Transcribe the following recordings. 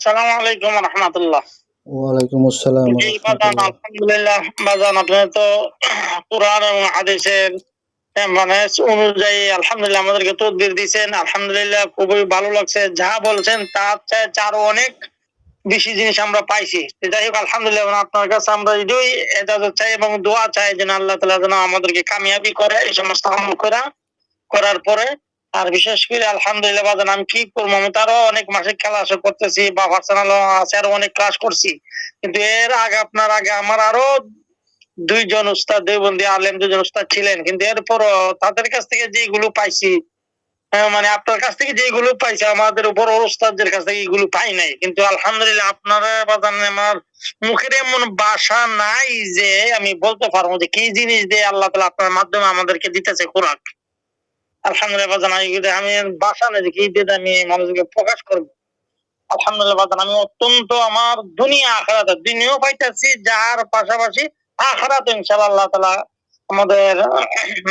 আসসালামু আলাইকুম রহমতুল্লাহ। ওয়ালাইকুম আসসালাম আলহামদুলিল্লাহ বাজান আপনি তো কোরআন এবং হাদিসের মানে অনুযায়ী আলহামদুলিল্লাহ আমাদেরকে তদবির দিয়েছেন আলহামদুলিল্লাহ খুবই ভালো লাগছে। যা বলছেন তার চেয়ে আরও অনেক বেশি জিনিস আমরা পাইছি। যাই হোক আলহামদুলিল্লাহ আপনার কাছে আমরা এটাই এজাজত চাই এবং দোয়া চাই যেন আল্লাহ তালা যেন আমাদেরকে কামিয়াবি করে এই সমস্ত আমল করা করার পরে আর বিশেষ করে আলহামদুলিল্লাহ বাজান আমি কি করব? আমি তারও অনেক মাসিক ক্লাস করতেছি বা পার্সোনাল আছে আরও অনেক ক্লাস করছি। কিন্তু এর আগে আপনার আগে আমার আরও দুইজন উস্তাদ দুই বন্ধু আলেম দুজন উস্তাদ ছিলেন। কিন্তু এরপর তাদের কাছ থেকে যেগুলো পাইছি হ্যাঁ, মানে আপনার কাছ থেকে যেগুলো পাইছি আমাদের উপর উস্তাদদের কাছ থেকে এগুলো পাই নাই। কিন্তু আলহামদুলিল্লাহ আপনারা বাজান আমার মুখের এমন বাসা নাই যে আমি বলতে পারব যে কি জিনিস দিয়ে আল্লাহ তালা আপনার মাধ্যমে আমাদেরকে দিতেছে খোরাক। আলহামদুলিল্লাহ বাজান আমি বাসা নেই কি আমি মানুষকে প্রকাশ করব। আলহামদুলিল্লাহ বাজান আমি অত্যন্ত আমার দুনিয়া আখরাত দুনিয়াও পাইতেছি, যার পাশাপাশি আখরাত ইনশাআল্লাহ আল্লাহ তালা আমাদের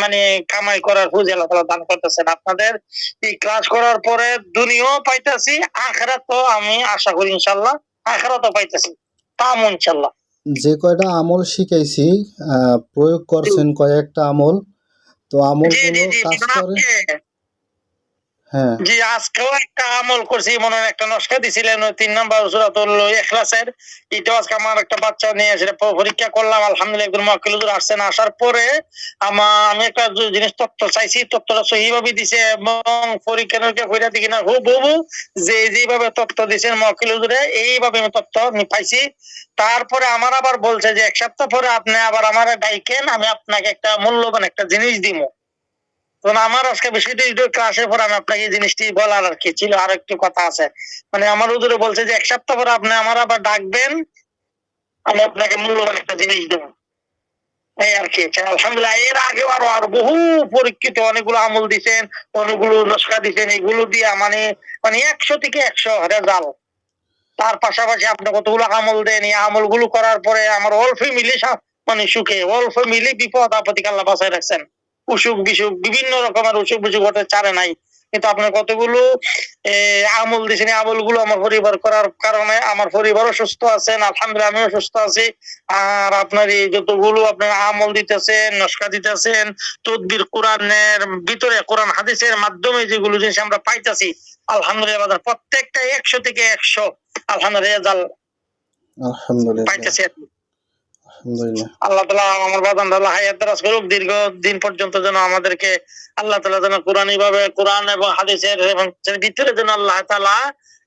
মানে কামাই করার পুঁজি আল্লাহ তালা দান করতেছেন। আপনাদের এই ক্লাস করার পরে দুনিয়াও পাইতেছি আখরাত আমি আশা করি ইনশাল্লাহ আখরাতও পাইতেছি। পাম ইনশাল্লাহ যে কয়টা আমল শিখাইছি প্রয়োগ করছেন কয়েকটা আমল। তো আমলগুলো কাজ করে। জি, আজকেও একটা আমল করছি, মনে হয় একটা নস্কা দিছিলেন তিন নম্বর সুরাতুল ইখলাসের এটাও আজকে আমার একটা বাচ্চা নিয়ে সেটা পরীক্ষা করলাম, আলহামদুলিল্লাহ একজন মক্কেল হুজুর আসছেন, আসার পরে আমার আমি একটা জিনিস তথ্য চাইছি তথ্যটা সহিভাবে দিছে, এবং পরীক্ষা করে দেখি না হুবহু যে যেভাবে তথ্য দিছেন মক্কেল হুজুরে এইভাবে আমি তথ্য আমি পাইছি। তারপরে আমার আবার বলছে যে, এক সপ্তাহ পরে আপনি আবার আমার ডাইকেন, আমি আপনাকে একটা মূল্যবান একটা জিনিস তখন আমার আজকে বিষয়টি আমি আপনাকে জিনিসটি বলার আর কি ছিল, আর একটু কথা আছে। মানে আমার হুজুরে বলছে যে, এক সপ্তাহ আপনি আমার আবার ডাকবেন, আমি আপনাকে মূল্যবান একটা জিনিস দেবো। এই আর কি আলহামদুলিল্লাহ, এর আগে আরও, আর বহু পরীক্ষিত অনেকগুলো আমল দিছেন, অনেকগুলো নস্কা দিছেন, এগুলো দিয়া মানে মানে একশো থেকে একশো রেজাল্ট। তার পাশাপাশি আপনি কতগুলো আমল দেন, এই আমলগুলো করার পরে আমার অল ফ্যামিলি মানে সুখে, অল্প ফ্যামিলি বিপদ আপত্তি আল্লাহ বাঁচায় রাখছেন। অসুখ বিসুখ বিভিন্ন রকমের অসুখ বিসুখ ঘটে চারে নাই। কিন্তু আপনার কতগুলো আমল দিয়েছেন আমলগুলো আমার পরিবার করার কারণে আমার পরিবারও সুস্থ আছেন আলহামদুলিল্লাহ আমিও সুস্থ আছি। আর আপনার এই যতগুলো আপনার আমল দিতেছেন নস্কা দিতেছেন তদবির কোরআনের ভিতরে কোরআন হাদিসের মাধ্যমে যেগুলো জিনিস আমরা পাইতেছি আলহামদুলিল্লাহ প্রত্যেকটা একশো থেকে একশো আলহামদুলিল্লাহ পাইতেছি আল্লাহ তালা আমার বাদান দারাজ করুক, দীর্ঘ দিন পর্যন্ত যেন আমাদেরকে আল্লাহ তালা যেন কোরআন ভাবে কোরআন এবং হাদিসের এবং ভিতরে যেন আল্লাহ তালা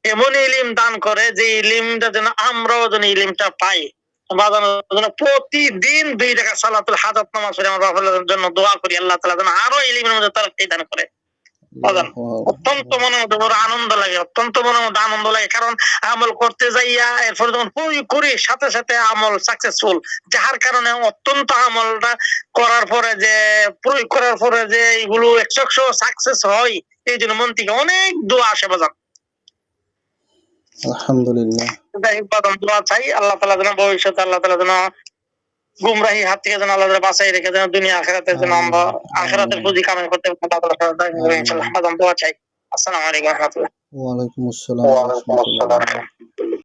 এমন ইলিম দান করে যে ইলিমটা যেন আমরাও যেন ইলিমটা পাই। প্রতিদিন দুই টাকা সালাতুল হাজাত নামাজ আমার জন্য দোয়া করি, আল্লাহ তালা যেন আরও ইলিমের মধ্যে তারা দান করে। অত্যন্ত মনে মধ্যে বড় আনন্দ লাগে অত্যন্ত মনে মধ্যে আনন্দ লাগে। কারণ আমল করতে যাইয়া এরপরে যখন প্রয়োগ করি সাথে সাথে আমল সাকসেসফুল যার কারণে অত্যন্ত আমলটা করার পরে যে প্রয়োগ করার পরে যে এগুলো একশো একশো সাকসেস হয় এই জন্য মন থেকে অনেক দোয়া আসে বাজান। আলহামদুলিল্লাহ। দোয়া চাই। আল্লাহ তালা যেন ভবিষ্যতে আল্লাহ তালা যেন গুমরাহি হাত থেকে যেন আল্লাহ বাঁচাই রেখে যেন দুনিয়া আখেরাতের যেন আমরা আখেরাতের পুঁজি কামাই করতে পারি। ইনশাআল্লাহ দোয়া চাই আসসালামু আলাইকুম রহমতুল্লাহ আসসালাম ওয়া রাহমাতুল্লাহ।